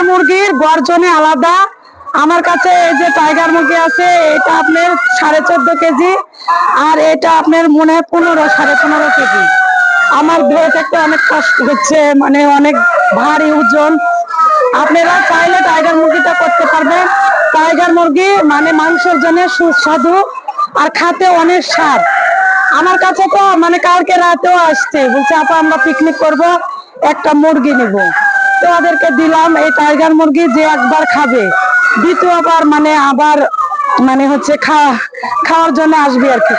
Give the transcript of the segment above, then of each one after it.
Tiger মুরগির গর্জনে আলাদা। আমার কাছে এই যে টাইগার মুরগি আছে, এটা আপনার সাড়ে চোদ্দ কেজি আর এটা আপনার মনে হয় পনেরো, সাড়ে পনেরো কেজি। আমার ধরে থাকতে অনেক কষ্ট হচ্ছে মানে অনেক ভারী ওজন। আপনারা চাইলে টাইগার মুরগিটা করতে পারবেন। টাইগার মুরগি মানে মাংসের জন্য সুস্বাদু আর খাতে অনেক স্বাদ। আমার কাছে তো মানে কালকে রাতেও আসছে, বলছে, আপা, আমরা পিকনিক করব, একটা মুরগি নিব। তো ওদেরকে দিলাম এই টাইগার মুরগি যে একবার খাবে। দ্বিতীয়বার মানে আবার মানে হচ্ছে খাওয়া খাওয়ার জন্য আসবে আর কি।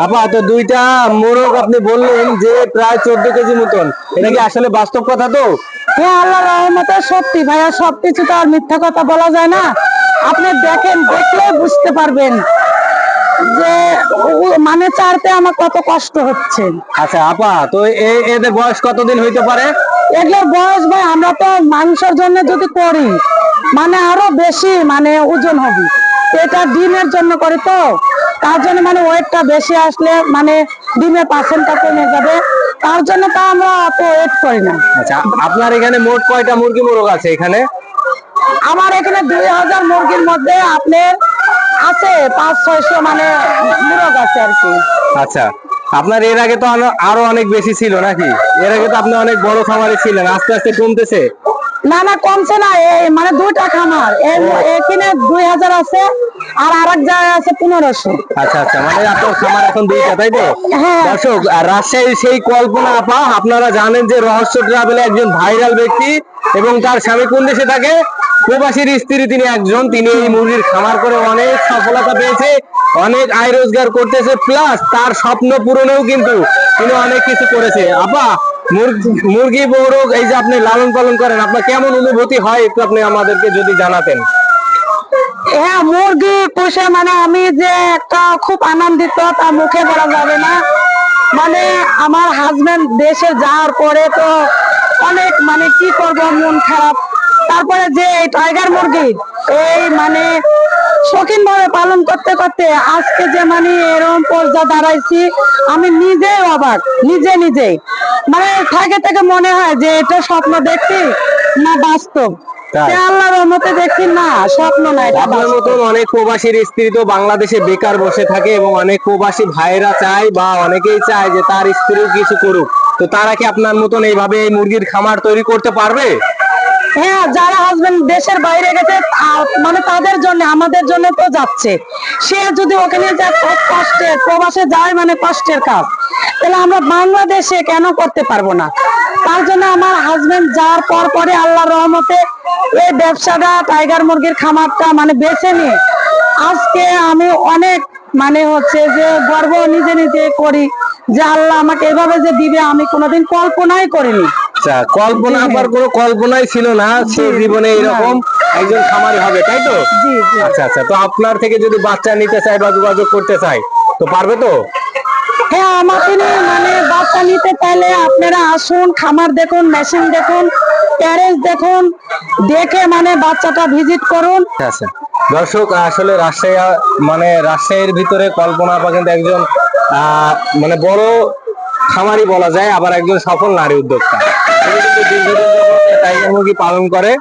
আপা তো দুইটা মোরগ আপনি বললেন যে প্রায় চোদ্দ কেজি মতন। এটা কি আসলে বাস্তব কথা তো? হ্যাঁ আল্লাহ রহমতে সত্যি ভাইয়া সবকিছু তো আর মিথ্যা কথা বলা যায় না। আপনি দেখেন দেখলে বুঝতে পারবেন যে মানে চারতে আমার কত কষ্ট হচ্ছে। আচ্ছা আপা তো এ- এদের বয়স কতদিন হইতে পারে? এগুলোর বয়স ভাই আমরা তো মাংসের জন্য যদি করি মানে আরও বেশি মানে ওজন হবে। এটা ডিমের জন্য করি তো তার জন্য মানে ওয়েটটা বেশি আসলে মানে ডিমের পার্সেন্টটা কমে যাবে। তার জন্য তো আমরা অত ওয়েট করি না। আচ্ছা আপনার এখানে মোট কয়টা মুরগি মোরগ আছে এখানে? আমার এখানে দুই হাজার মুরগির মধ্যে আপনার আছে পাঁচ ছয়শো মানে মুরগ আছে আর কি। আচ্ছা আপনার এর আগে তো আরো- অনেক বেশি ছিল নাকি? এর আগে তো আপনি অনেক বড় খামারে ছিলেন আস্তে আস্তে কমতেছে। না না কমছে না এই মানে দুইটা খামার এখানে দুই হাজার আছে আর আরেক জায়গায় আছে পনেরোশো। আচ্ছা আচ্ছা মানে আপনার খামার এখন দুইটা তাই তো? হ্যাঁ। দর্শক আর রাজশাহীর সেই কল্পনা আপা আপনারা জানেন যে রহস্য ট্রাভেলে একজন ভাইরাল ব্যক্তি এবং তার স্বামী কোন দেশে থাকে? প্রবাসীর স্ত্রী তিনি একজন তিনি এই মুরগির খামার করে অনেক সফলতা পেয়েছে। অনেক আয় রোজগার করতেছে প্লাস তার স্বপ্ন পূরণেও কিন্তু তিনি অনেক কিছু করেছে। আপা, মুরগি বৌরগ এই যে আপনি লালন পালন করেন, আপনার কেমন অনুভূতি হয় একটু আপনি আমাদেরকে যদি জানাতেন? হ্যাঁ মুরগি পুষে মানে আমি যে একটা খুব আনন্দিত, তা মুখে বলা যাবে না। মানে আমার হাজবেন্ড দেশে যাওয়ার পরে তো অনেক মানে কি করব, মন খারাপ। তারপরে যে টাইগার মুরগি, এই মানে শৌখিন ভাবে পালন করতে করতে আজকে যে মানে এরকম পর্যা দাঁড়াইছি আমি নিজে অবাক নিজে নিজে মানে থাকে থেকে মনে হয় যে এটা স্বপ্ন দেখছি না বাস্তব? আল্লাহর রহমতে দেখছি না স্বপ্ন না এটা আপনার মতন অনেক প্রবাসীর স্ত্রী তো বাংলাদেশে বেকার বসে থাকে এবং অনেক প্রবাসী ভাইরা চায় বা অনেকেই চায় যে তার স্ত্রীও কিছু করুক। তো তারা কি আপনার মতন এইভাবে এই মুরগির খামার তৈরি করতে পারবে? হ্যাঁ যারা হাজবেন্ড দেশের বাইরে গেছে মানে তাদের জন্য, আমাদের জন্য তো যাচ্ছে। সে যদি ওখানে যায় কষ্টের প্রবাসে যায় মানে কষ্টের কাজ। তাহলে আমরা বাংলাদেশে কেন করতে পারব না? তার জন্য আমার হাজবেন্ড যাওয়ার পর পরে আল্লাহর রহমতে এই ব্যবসাটা টাইগার মুরগির খামারটা মানে বেছে নিয়ে, আজকে আমি অনেক মানে হচ্ছে যে গর্ব নিজে নিজে করি যে আল্লাহ আমাকে এভাবে যে দিবে, আমি কোনোদিন কল্পনাই করিনি। আচ্ছা কল্পনা আবার কোনো কল্পনাই ছিল না সে জীবনে এরকম একজন খামারি হবে তাই তো? আচ্ছা আচ্ছা তো আপনার থেকে যদি বাচ্চা নিতে চায় বা যোগাযোগ করতে চায় তো পারবে তো? হ্যাঁ আমাকে মানে বাচ্চা নিতে চাইলে আপনারা আসুন খামার দেখুন মেশিন দেখুন দেখুন দেখে মানে বাচ্চাটা ভিজিট করুন। আচ্ছা দর্শক আসলে রাজশাহী মানে রাজশাহীর ভিতরে কল্পনা আপা কিন্তু একজন আহ, মানে বড় খামারি বলা যায় আবার একজন সফল নারী উদ্যোক্তা। টাইগার মুরগি পালন করে।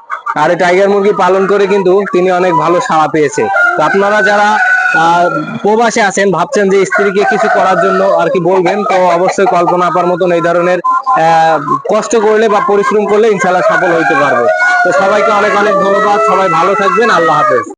আর টাইগার মুরগি পালন করে কিন্তু তিনি অনেক ভালো সাড়া পেয়েছে। তো আপনারা যারা প্রবাসে আছেন, ভাবছেন যে স্ত্রীকে কিছু করার জন্য আর কি বলবেন, তো অবশ্যই কল্পনা আপার মতন এই ধরনের কষ্ট করলে বা পরিশ্রম করলে ইনশাল্লাহ সফল হইতে পারবে। তো সবাইকে অনেক অনেক ধন্যবাদ। সবাই ভালো থাকবেন। আল্লাহ হাফেজ।